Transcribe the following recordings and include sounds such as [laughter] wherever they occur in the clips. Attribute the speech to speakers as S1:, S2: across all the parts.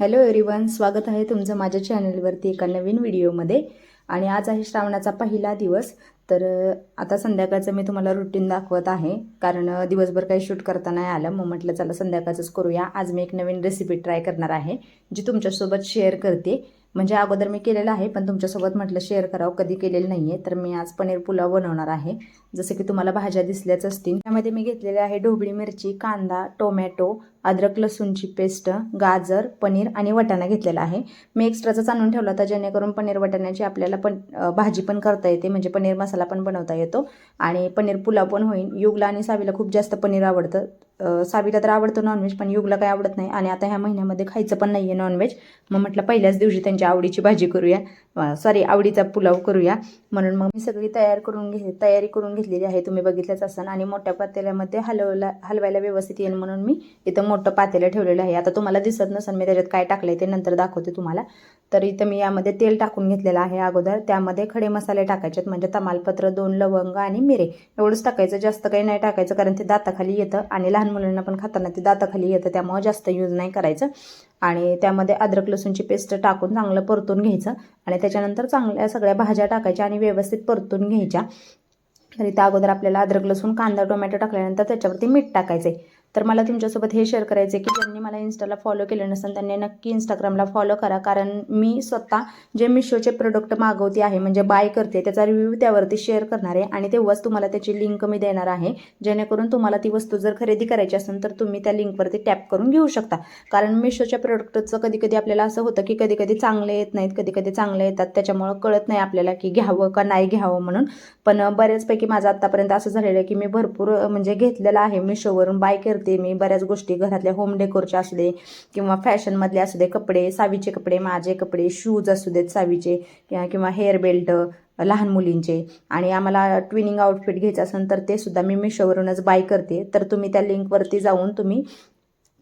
S1: Hello everyone स्वागत आहे तुमचं माझ्या चॅनलवरती एका नवीन व्हिडिओमध्ये आणि आज आहे श्रावणाचा पहिला दिवस तर आता संध्याकाळचं मी तुम्हाला रुटीन दाखवत आहे. कारण दिवसभर काही शूट करता नाही आलं मग म्हटलं चला संध्याकाळचंच करूया. आज मी एक नवीन रेसिपी ट्राय करणार आहे जी तुमच्यासोबत शेअर करते. म्हणजे अगोदर मी केलेलं आहे पण तुमच्यासोबत म्हटलं शेअर करावं. कधी केलेलं नाही आहे तर मी आज पनीर पुलाव बनवणार आहे. जसं की तुम्हाला भाज्या दिसल्याच असतील. त्यामध्ये मी घेतलेले आहे ढोबळी मिरची कांदा टोमॅटो अद्रक लसूणची पेस्ट गाजर पनीर आणि वटाणा घेतलेला आहे. मी एक्स्ट्राचाच आणून ठेवला होता जेणेकरून पनीर वटाण्याची आपल्याला पण भाजी पण करता येते म्हणजे पनीर मसाला पण बनवता येतो. आणि पनीर पुलाव पण होईल. युगला आणि सावीला खूप जास्त पनीर आवडतं. सावीला तर आवडतं नॉनव्हेज पण युगला काही आवडत नाही. आणि आता ह्या महिन्यामध्ये खायचं पण नाही आहे नॉनव्हेज मग म्हटलं पहिल्याच दिवशी त्यांच्या आवडीची भाजी करूया. सॉरी आवडीचा पुलाव करूया. म्हणून मग मी सगळी तयार करून घे तयारी करून घेतलेली आहे. तुम्ही बघितलंच असाल. आणि मोठ्या पातेल्यामध्ये हलवला हलवायला व्यवस्थित येईल म्हणून मी इथं मोठं पातेलं ठेवलेलं आहे. आता तुम्हाला दिसत नसेल मी त्याच्यात काय टाकलं आहे ते नंतर दाखवते तुम्हाला. तर इथं मी यामध्ये तेल टाकून घेतलेलं आहे अगोदर. त्यामध्ये खडे मसाले टाकायचे म्हणजे तमालपत्र दोन लवंग आणि मिरे. एवढंच टाकायचं. जास्त काही नाही टाकायचं कारण ते दाताखाली येतं. आणि लहान मुलांना पण खाताना ते दाताखाली येतं. त्यामुळे जास्त यूज नाही करायचं. आणि त्यामध्ये अद्रक लसूणची पेस्ट टाकून चांगलं परतून घ्यायचं. आणि त्याच्यानंतर चांगल्या सगळ्या भाज्या टाकायच्या आणि व्यवस्थित परतून घ्यायच्या. तर इथं अगोदर आपल्याला अद्रक लसूण कांदा टोमॅटो टाकल्यानंतर त्याच्यावरती मीठ टाकायचं. आहे तर मला तुमच्यासोबत हे शेअर करायचं आहे की ज्यांनी मला इन्स्टाला फॉलो केलं नसेल त्यांनी नक्की इंस्टाग्रामला फॉलो करा. कारण मी स्वतः जे मिशोचे प्रोडक्ट मागवते आहे म्हणजे बाय करते त्याचा रिव्ह्यू त्यावरती शेअर करणार आहे आणि तेव्हाच तुम्हाला त्याची लिंक मी देणार आहे. जेणेकरून तुम्हाला ती वस्तू जर खरेदी करायची असेल तर तुम्ही त्या लिंकवरती टॅप करून घेऊ शकता. कारण मिशोच्या प्रोडक्टचं कधी कधी आपल्याला असं होतं की कधी कधी चांगले येत नाहीत कधी कधी चांगले येतात. त्याच्यामुळं कळत नाही आपल्याला की घ्यावं का नाही घ्यावं म्हणून. पण बऱ्याचपैकी माझं आत्तापर्यंत असं झालेलं आहे की मी भरपूर म्हणजे घेतलेलं आहे मिशोवरून बाय करते. मी बऱ्याच गोष्टी घरातल्या होम डेकोरच्या असू दे किंवा फॅशनमधले असू दे कपडे सावीचे कपडे माझे कपडे शूज असू देत सावीचे किंवा किंवा हेअर बेल्ट लहान मुलींचे. आणि आम्हाला ट्विनिंग आउटफिट घ्यायचं असेल तर ते सुद्धा मी मिशोवरूनच बाय करते. तर तुम्ही त्या लिंकवरती जाऊन तुम्ही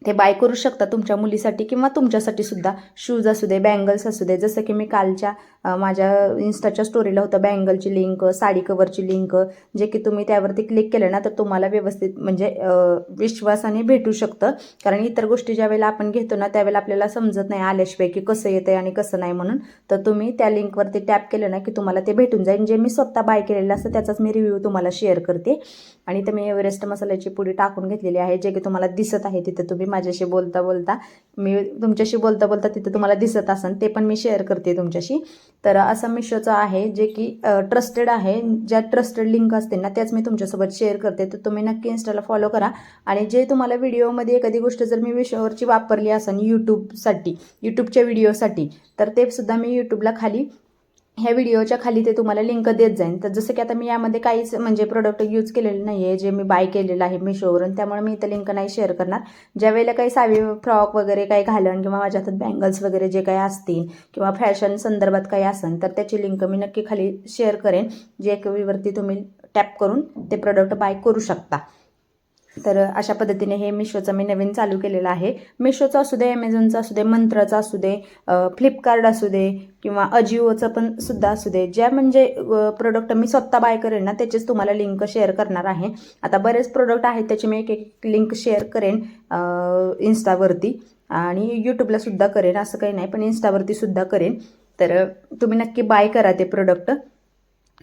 S1: ते बाय करू शकता तुमच्या मुलीसाठी किंवा तुमच्यासाठी सुद्धा. शूज असू दे बँगल्स असू दे. जसं की मी कालच्या माझ्या इन्स्टाच्या स्टोरीला होतं बँगलची लिंक साडी कवरची लिंक जे की तुम्ही त्यावरती क्लिक केलं ना तर तुम्हाला व्यवस्थित म्हणजे विश्वासाने भेटू शकतं. कारण इतर गोष्टी ज्या वेळेला आपण घेतो ना त्यावेळेला आपल्याला समजत नाही आल्याशिवाय की कसं येतं आणि कसं नाही म्हणून. तर तुम्ही त्या लिंकवरती टॅप केलं ना की तुम्हाला ते भेटून जाईल. जे मी स्वतः बाय केलेलं असतं त्याचाच मी रिव्ह्यू तुम्हाला शेअर करते. आणि तर मी एव्हरेस्ट मसाल्याची पुडी टाकून घेतलेली आहे जे की तुम्हाला दिसत आहे तिथं तुम्ही माझ्याशी बोलता बोलता मी तुमच्याशी बोलता बोलता तिथं तुम्हाला दिसत असेल ते पण मी शेअर करते तुमच्याशी. तर असं मिशोचं आहे जे की ट्रस्टेड आहे. ज्या ट्रस्टेड लिंक असतील ना त्याच मी तुमच्यासोबत शेअर करते. तर तुम्ही नक्की इन्स्टाला फॉलो करा. आणि जे तुम्हाला व्हिडिओमध्ये एखादी गोष्ट जर मी मिशोवरची वापरली असेल यूट्यूबसाठी यूट्यूबच्या व्हिडिओसाठी तर ते सुद्धा मी यूट्यूबला खाली ह्या व्हिडिओच्या खाली ते तुम्हाला लिंक देत जाईन. तर जसं की आता मी यामध्ये काहीच म्हणजे प्रोडक्ट यूज केलेलं नाही आहे जे मी बाय केलेलं आहे मिशोवरून त्यामुळे मी इथं लिंक नाही शेअर करणार. ज्या वेळेला काही सावी फ्रॉक वगैरे काही घालण किंवा माझ्या हातात बँगल्स वगैरे जे काही असतील किंवा फॅशन संदर्भात काही असेल तर त्याची लिंक मी नक्की खाली शेअर करेन. जे एकवीवरती तुम्ही टॅप करून ते प्रोडक्ट बाय करू शकता. तर अशा पद्धतीने हे मिशोचं मी नवीन चालू केलेलं आहे. मिशोचं असू दे ॲमेझॉनचं असू दे मंत्राचं असू दे फ्लिपकार्ट असू दे किंवा अजिओचं पण सुद्धा असू दे. ज्या म्हणजे प्रोडक्ट मी स्वतः बाय करेन ना त्याचेच तुम्हाला लिंक शेअर करणार आहे. आता बरेच प्रोडक्ट आहेत त्याची मी एक एक लिंक शेअर करेन इन्स्टावरती आणि यूट्यूबला सुद्धा करेन असं काही नाही पण इन्स्टावरती सुद्धा करेन. तर तुम्ही नक्की बाय करा ते प्रोडक्ट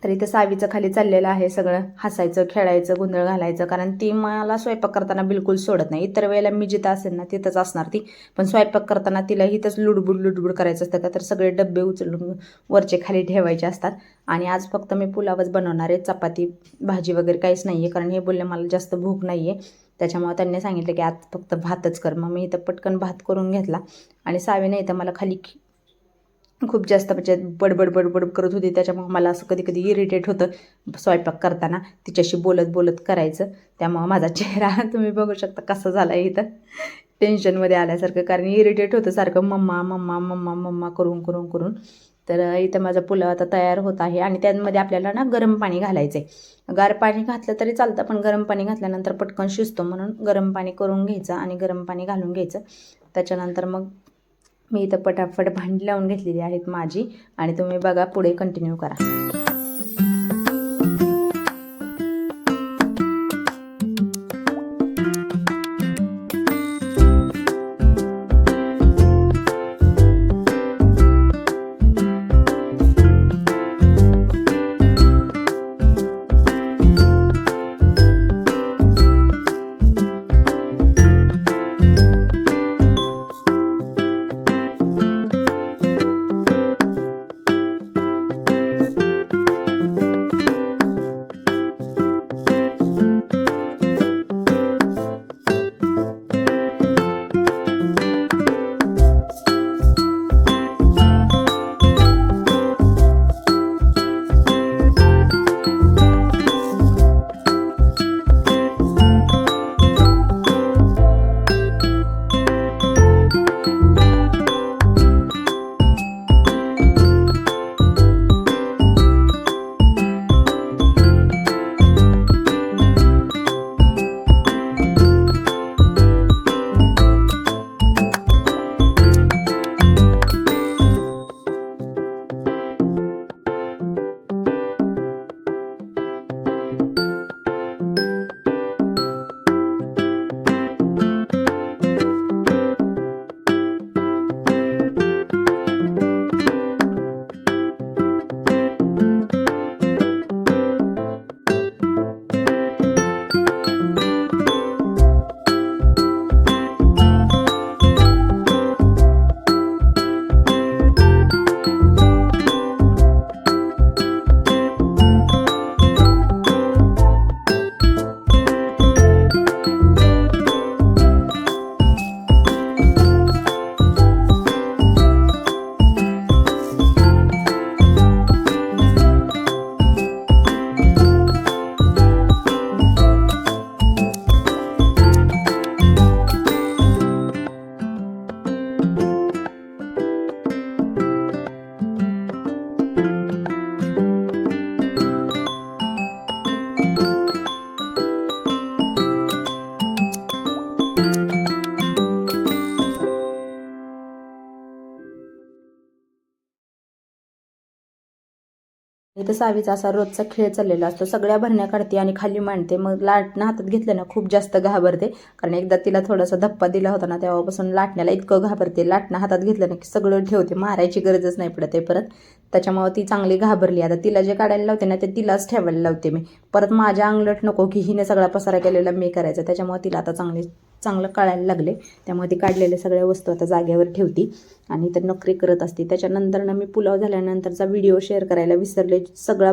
S1: तर इथं सावीचं खाली चाललेलं आहे सगळं. हसायचं खेळायचं गोंधळ घालायचं. कारण ती मला स्वयंपाक करताना बिलकुल सोडत नाही. इतर वेळेला मी जिथं असेल ना तिथंच असणार ती. पण स्वयंपाक करताना तिला इथंच लुडबुड लुडबुड करायचं असतं का? तर सगळे डब्बे उचलून वरचे खाली ठेवायचे असतात. आणि आज फक्त मी पुलावच बनवणार आहे. चपाती भाजी वगैरे काहीच नाही आहे कारण हे बोलले मला जास्त भूक नाही आहे त्याच्यामुळे त्यांनी सांगितलं की आज फक्त भातच कर. मग मी इथं पटकन भात करून घेतला. आणि सावीने इथं मला खाली खूप जास्त म्हणजे बडबड बडबड करत होती. त्याच्यामुळं मला असं कधी कधी इरिटेट होतं. स्वयंपाक करताना तिच्याशी बोलत बोलत करायचं. त्यामुळं माझा चेहरा [laughs] तुम्ही बघू शकता कसा झाला आहे इथं टेन्शनमध्ये आल्यासारखं. कारण इरिटेट होतं सारखं मम्मा मम्मा मम्मा मम्मा करून करून करून. तर इथं माझा पुलाव आता तयार होत आहे. आणि त्यामध्ये आपल्याला ना गरम पाणी घालायचं आहे गार पाणी घातलं तरी चालतं पण गरम पाणी घातल्यानंतर पटकन शिजतो म्हणून गरम पाणी करून घ्यायचं आणि गरम पाणी घालून घ्यायचं. त्याच्यानंतर मग मी इथं पटापट भांडी लावून घेतलेली आहेत माझी आणि तुम्ही बघा पुढे कंटिन्यू करा. सावीचा असा रोजचा खेळ चाललेला असतो. सगळ्या भरण्या काढते आणि खाली मांडते. मग लाटणं हातात घेतलं ना खूप जास्त घाबरते. कारण एकदा तिला थोडासा धप्पा दिला होता ना तेव्हापासून लाटण्याला इतकं घाबरते. लाटणं हातात घेतलं ना की सगळं ठेवते. मारायची गरजच नाही पडत परत. त्याच्यामुळे ती चांगली घाबरली. आता तिला जे काढायला लावते ना ते तिलाच ठेवायला लावते मी. परत माझ्या अंगलट नको की हिने सगळा पसारा केलेला मी करायचा. त्याच्यामुळे तिला आता चांगली चांगलं कळायला लागले. त्यामुळे ती काढलेल्या सगळ्या वस्तू आता जागेवर ठेवती. आणि तर नोकरी करत असते. त्याच्यानंतर ना मी पुलाव झाल्यानंतरचा व्हिडिओ शेअर करायला विसरले. सगळा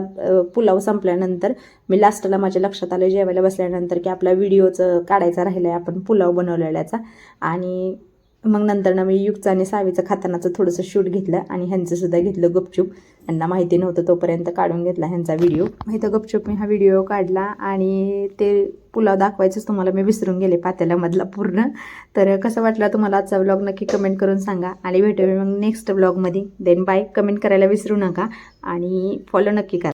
S1: पुलाव संपल्यानंतर मी लास्टला माझ्या लक्षात आलं जेवायला बसल्यानंतर की आपला व्हिडिओचं काढायचा राहिला आहे आपण पुलाव बनवलेल्याचा. आणि मग नंतर ना मी युगचं आणि सावीचं खातानाचं थोडंसं शूट घेतलं. आणि ह्यांचंसुद्धा घेतलं गुपचूप. यांना माहिती नव्हतं तोपर्यंत काढून घेतला ह्यांचा व्हिडिओ माहिती गपचूप मी हा व्हिडिओ काढला आणि ते पुलाव दाखवायचंच तुम्हाला मी विसरून गेले पातेल्यामधला पूर्ण. तर कसं वाटलं तुम्हाला आजचा व्लॉग नक्की कमेंट करून सांगा आणि भेटूया मग नेक्स्ट व्लॉगमध्ये देन बाय कमेंट करायला विसरू नका आणि फॉलो नक्की करा.